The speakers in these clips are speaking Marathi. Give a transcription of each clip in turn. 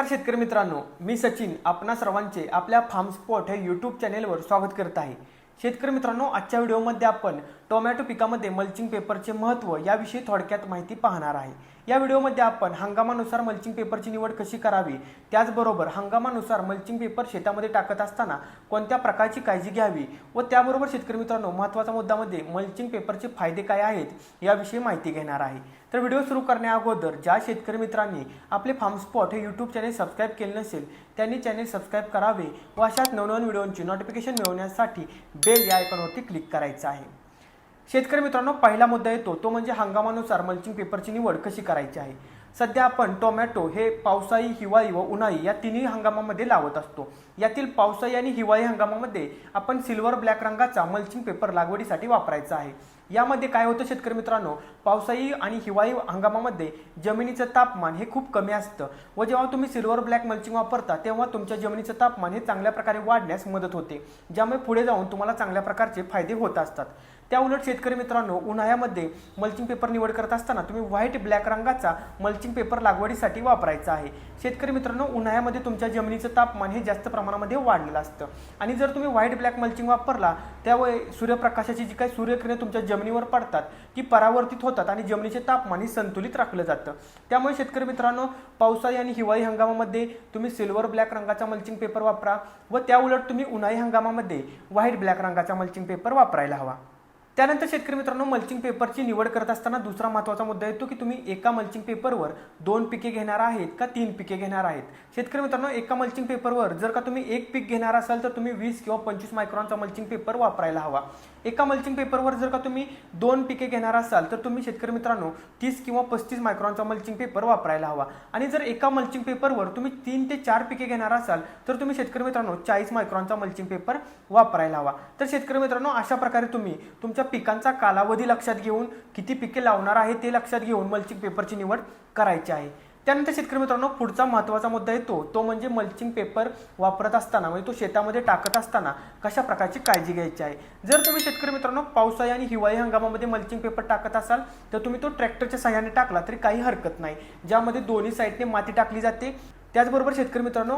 नमस्कार शेतकरी मित्रांनो मी सचिन आपणा सर्वांचे आपल्या फार्मस्पॉट हे यूट्यूब चॅनेलवर स्वागत करत आहे. शेतकरी मित्रांनो आजच्या व्हिडिओमध्ये आपण टोमॅटो पिकामध्ये मल्चिंग पेपरचे महत्त्व याविषयी थोडक्यात माहिती पाहणार आहे. या व्हिडिओमध्ये आपण हंगामानुसार मल्चिंग पेपरची निवड कशी करावी त्याचबरोबर हंगामानुसार मल्चिंग पेपर शेतामध्ये टाकत असताना कोणत्या प्रकारची काळजी घ्यावी व त्याबरोबर शेतकरी मित्रांनो महत्त्वाचा मुद्दामध्ये मल्चिंग पेपरचे फायदे काय आहेत याविषयी माहिती घेणार आहे. तर व्हिडिओ सुरू करण्या अगोदर ज्या शेतकरी मित्रांनी आपले फार्मस्पॉट हे यूट्यूब चॅनेल सबस्क्राईब केले नसेल त्यांनी चॅनेल सबस्क्राईब करावे व अशाच नवनवीन व्हिडिओंची नोटिफिकेशन मिळवण्यासाठी बेल या आयकॉनवरती क्लिक करायचं आहे. शेतकरी मित्रांनो पहिला मुद्दा येतो तो म्हणजे हंगामानुसार मल्चिंग पेपरची निवड कशी करायची आहे? सध्या आपण टोमॅटो हे पावसाळी हिवाळी व उन्हाळी या तिन्ही हंगामामध्ये लावत असतो. यातील पावसाळी आणि हिवाळी हंगामामध्ये आपण सिल्वर ब्लॅक रंगाचा मल्चिंग पेपर लागवडीसाठी वापरायचा आहे. यामध्ये काय होतं शेतकरी मित्रांनो? पावसाळी आणि हिवाळी हंगामामध्ये जमिनीचं तापमान हे खूप कमी असतं व जेव्हा तुम्ही सिल्वर ब्लॅक मल्चिंग वापरता तेव्हा तुमच्या जमिनीचं तापमान हे चांगल्या प्रकारे वाढण्यास मदत होते ज्यामुळे पुढे जाऊन तुम्हाला चांगल्या प्रकारचे फायदे होत असतात. त्या उलट शेतकरी मित्रांनो उन्हाळ्यामध्ये मल्चिंग पेपर निवड करत असताना तुम्ही व्हाईट ब्लॅक रंगाचा मल्चिंग पेपर लागवडीसाठी वापरायचा आहे. शेतकरी मित्रांनो उन्हाळ्यामध्ये तुमच्या जमिनीचं तापमान हे जास्त प्रमाणामध्ये वाढलेलं असतं. आणि जर तुम्ही व्हाईट ब्लॅक मल्चिंग वापरला त्यामुळे सूर्यप्रकाशाची जी काही सूर्यकिरणे तुमच्या जमिनीवर पडतात ती परावर्तित होतात आणि जमिनीचे तापमान हे संतुलित राखलं जातं. त्यामुळे शेतकरी मित्रांनो पावसाळी आणि हिवाळी हंगामामध्ये तुम्ही सिल्वर ब्लॅक रंगाचा मल्चिंग पेपर वापरा व त्या उलट तुम्ही उन्हाळी हंगामामध्ये व्हाईट ब्लॅक रंगाचा मल्चिंग पेपर वापरायला हवा. त्यानंतर शेतकरी मित्रांनो मल्चिंग पेपरची निवड करत असताना दुसरा महत्त्वाचा मुद्दा येतो की तुम्ही एका मल्चिंग पेपरवर दोन पिके घेणार आहेत का तीन पिके घेणार आहेत? शेतकरी मित्रांनो एका मल्चिंग पेपरवर जर का तुम्ही एक पीक घेणार असाल तर तुम्ही वीस किंवा पंचवीस मायक्रॉनचा मल्चिंग पेपर वापरायला हवा. एका मल्चिंग पेपरवर जर का तुम्ही दोन पिके घेणार असाल तर तुम्ही शेतकरी मित्रांनो तीस किंवा पस्तीस मायक्रॉनचा मल्चिंग पेपर वापरायला हवा. आणि जर एका मल्चिंग पेपरवर तुम्ही तीन ते चार पिके घेणार असाल तर तुम्ही शेतकरी मित्रांनो चाळीस मायक्रॉनचा मल्चिंग पेपर वापरायला हवा. तर शेतकरी मित्रांनो अशा प्रकारे तुम्ही तुमच्या पिकांचा कालावधी लक्षात घेऊन किती पिके लावणार आहे ते लक्षात घेऊन मल्चिंग पेपरची निवड करायची आहे. त्यानंतर शेतकरी मित्रांनो पुढचा महत्त्वाचा मुद्दा येतो. तो म्हणजे मल्चिंग पेपर वापरत असताना म्हणजे तो शेतामध्ये टाकत असताना कशा प्रकारची काळजी घ्यायची आहे? जर तुम्ही शेतकरी मित्रांनो पावसाळी आणि हिवाळी हंगामामध्ये मल्चिंग पेपर टाकत असाल तर तुम्ही तो ट्रॅक्टरच्या सहाय्याने टाकला तरी काही हरकत नाही. ज्यामध्ये दोन्ही साईडने माती टाकली जाते त्याचबरोबर शेतकरी मित्रांनो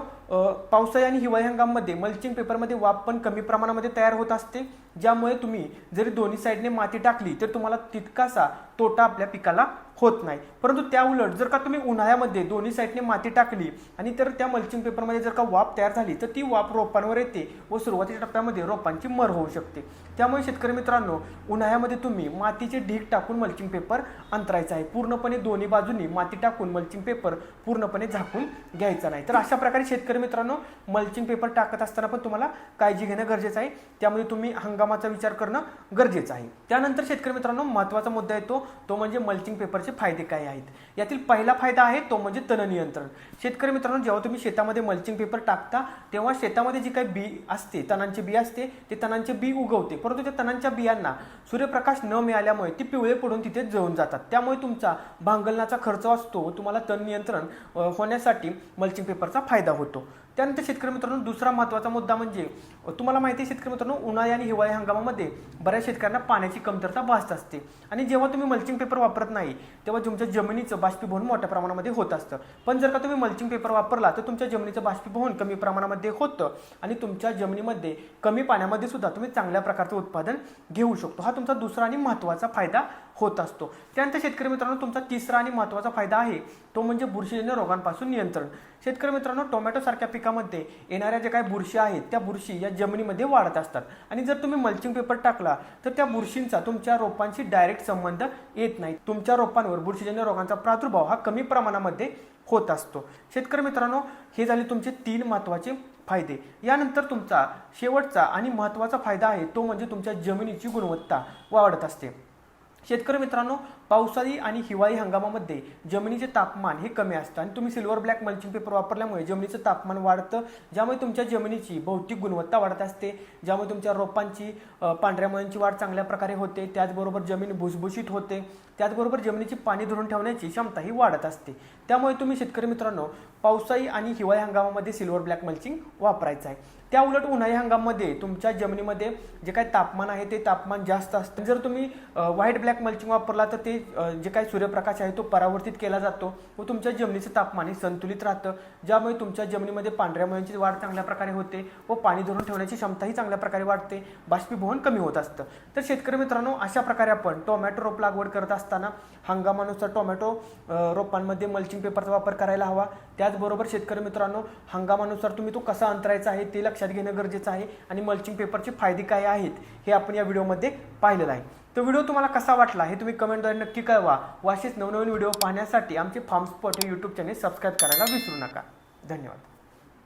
पावसाळी आणि हिवाळी हंगामामध्ये मल्चिंग पेपरमध्ये वाफ पण कमी प्रमाणामध्ये तयार होत असते. ज्यामुळे तुम्ही जरी दोन्ही साईडने माती टाकली तर तुम्हाला तितकासा तोटा आपल्या पिकाला होत नाही. परंतु त्या उलट जर का तुम्ही उन्हाळ्यामध्ये दोन्ही साईडने माती टाकली आणि तर त्या मल्चिंग पेपरमध्ये जर का वाफ तयार झाली तर ती वाफ रोपांवर येते व सुरुवातीच्या टप्प्यामध्ये रोपांची मर होऊ शकते. त्यामुळे शेतकरी मित्रांनो उन्हाळ्यामध्ये तुम्ही मातीचे ढीग टाकून मल्चिंग पेपर अंतरायचा आहे. पूर्णपणे दोन्ही बाजूनी माती टाकून मल्चिंग पेपर पूर्णपणे झाकून घ्यायचा नाही. तर अशा प्रकारे शेतकरी मित्रांनो मल्चिंग पेपर टाकत असताना पण तुम्हाला काळजी घेणं गरजेचं आहे. त्यामध्ये तुम्ही हंगामाचा विचार करणं गरजेचं आहे. त्यानंतर शेतकरी मित्रांनो महत्त्वाचा मुद्दा येतो तो म्हणजे मल्चिंग पेपरचे फायदे काय आहेत? यातील पहिला फायदा आहे तो म्हणजे तण नियंत्रण. शेतकरी मित्रांनो जेव्हा तुम्ही शेतामध्ये मल्चिंग पेपर टाकता तेव्हा शेतामध्ये जी काही बी असते तणांचे बी असते ते तणांचे बी उगवते. परंतु त्या तणांच्या बियांना सूर्यप्रकाश न मिळाल्यामुळे ती पिवळे पडून तिथे जळून जातात. त्यामुळे तुमचा भांगलनाचा खर्च असतो तुम्हाला तण नियंत्रण होण्यासाठी मल्चिंग पेपरचा फायदा होतो. त्यानंतर शेतकरी मित्रांनो दुसरा महत्त्वाचा मुद्दा म्हणजे तुम्हाला माहिती आहे शेतकरी मित्रांनो उन्हाळी आणि हिवाळी हंगामामध्ये बऱ्याच शेतकऱ्यांना पाण्याची कमतरता भासत असते. आणि जेव्हा तुम्ही मल्चिंग पेपर वापरत नाही तेव्हा तुमच्या जमिनीचं बाष्पीभवन मोठ्या प्रमाणामध्ये होत असतं. पण जर का तुम्ही मल्चिंग पेपर वापरला तर तुमच्या जमिनीचं बाष्पीभवन कमी प्रमाणामध्ये होतं आणि तुमच्या जमिनीमध्ये कमी पाण्यामध्ये सुद्धा तुम्ही चांगल्या प्रकारचं उत्पादन घेऊ शकतो. हा तुमचा दुसरा आणि महत्त्वाचा फायदा होत असतो. त्यानंतर शेतकरी मित्रांनो तुमचा तिसरा आणि महत्त्वाचा फायदा आहे तो म्हणजे बुरशीजन्य रोगांपासून नियंत्रण. शेतकरी मित्रांनो टोमॅटोसारख्या पिकामध्ये येणाऱ्या ज्या काही बुरशी आहेत त्या बुरशी या जमिनीमध्ये वाढत असतात. आणि जर तुम्ही मल्चिंग पेपर टाकला तर त्या बुरशींचा तुमच्या रोपांशी डायरेक्ट संबंध येत नाही. तुमच्या रोपांवर बुरशीजन्य रोगांचा प्रादुर्भाव हा कमी प्रमाणामध्ये होत असतो. शेतकरी मित्रांनो हे झाले तुमचे तीन महत्त्वाचे फायदे. यानंतर तुमचा शेवटचा आणि महत्त्वाचा फायदा आहे तो म्हणजे तुमच्या जमिनीची गुणवत्ता वाढत असते. शेतकरी मित्रांनो पावसाळी आणि हिवाळी हंगामामध्ये जमिनीचे तापमान हे कमी असतं. आणि तुम्ही सिल्वर ब्लॅक मल्चिंग पेपर वापरल्यामुळे जमिनीचं तापमान वाढतं. ज्यामुळे तुमच्या जमिनीची भौतिक गुणवत्ता वाढत असते. ज्यामुळे तुमच्या रोपांची पांढऱ्या मुळांची वाढ चांगल्या प्रकारे होते. त्याचबरोबर जमीन भुसभुशीत होते. त्याचबरोबर जमिनीची पाणी धरून ठेवण्याची क्षमता ही वाढत असते. त्यामुळे तुम्ही शेतकरी मित्रांनो पावसाळी आणि हिवाळी हंगामामध्ये सिल्वर ब्लॅक मल्चिंग वापरायचं आहे. त्या उलट उन्हाळी हंगामामध्ये तुमच्या जमिनीमध्ये जे काही तापमान आहे ते तापमान जास्त असतं. जर तुम्ही व्हाईट ब्लॅक मल्चिंग वापरला तर ते जे काही सूर्यप्रकाश आहे तो परावर्तित केला जातो व तुमच्या जमिनीचं तापमान हे संतुलित राहतं. ज्यामुळे तुमच्या जमिनीमध्ये पांढऱ्या मुळ्यांची वाढ चांगल्या प्रकारे होते व पाणी धरून ठेवण्याची क्षमताही चांगल्या प्रकारे वाढते. बाष्पीभवन कमी होत असतं. तर शेतकरी मित्रांनो अशा प्रकारे आपण टोमॅटो रोप लागवड करत असताना हंगामानुसार टोमॅटो रोपांमध्ये मल्चिंग पेपरचा वापर करायला हवा. त्याचबरोबर शेतकरी मित्रांनो हंगामानुसार तुम्ही तो कसा अंतरायचा आहे ते लक्षात घेणं गरजेचं आहे आणि मल्चिंग पेपरचे फायदे काय आहेत हे आपण या व्हिडिओमध्ये पाहिलेलं आहे. तर व्हिडिओ तुम्हाला कसा वाटला हे तुम्ही कमेंटद्वारे नक्की कळवा. व असेच नवनवीन व्हिडिओ पाहण्यासाठी आमचे फार्म स्पॉट हे यूट्यूब चॅनेल सबस्क्राईब करायला विसरू नका. धन्यवाद.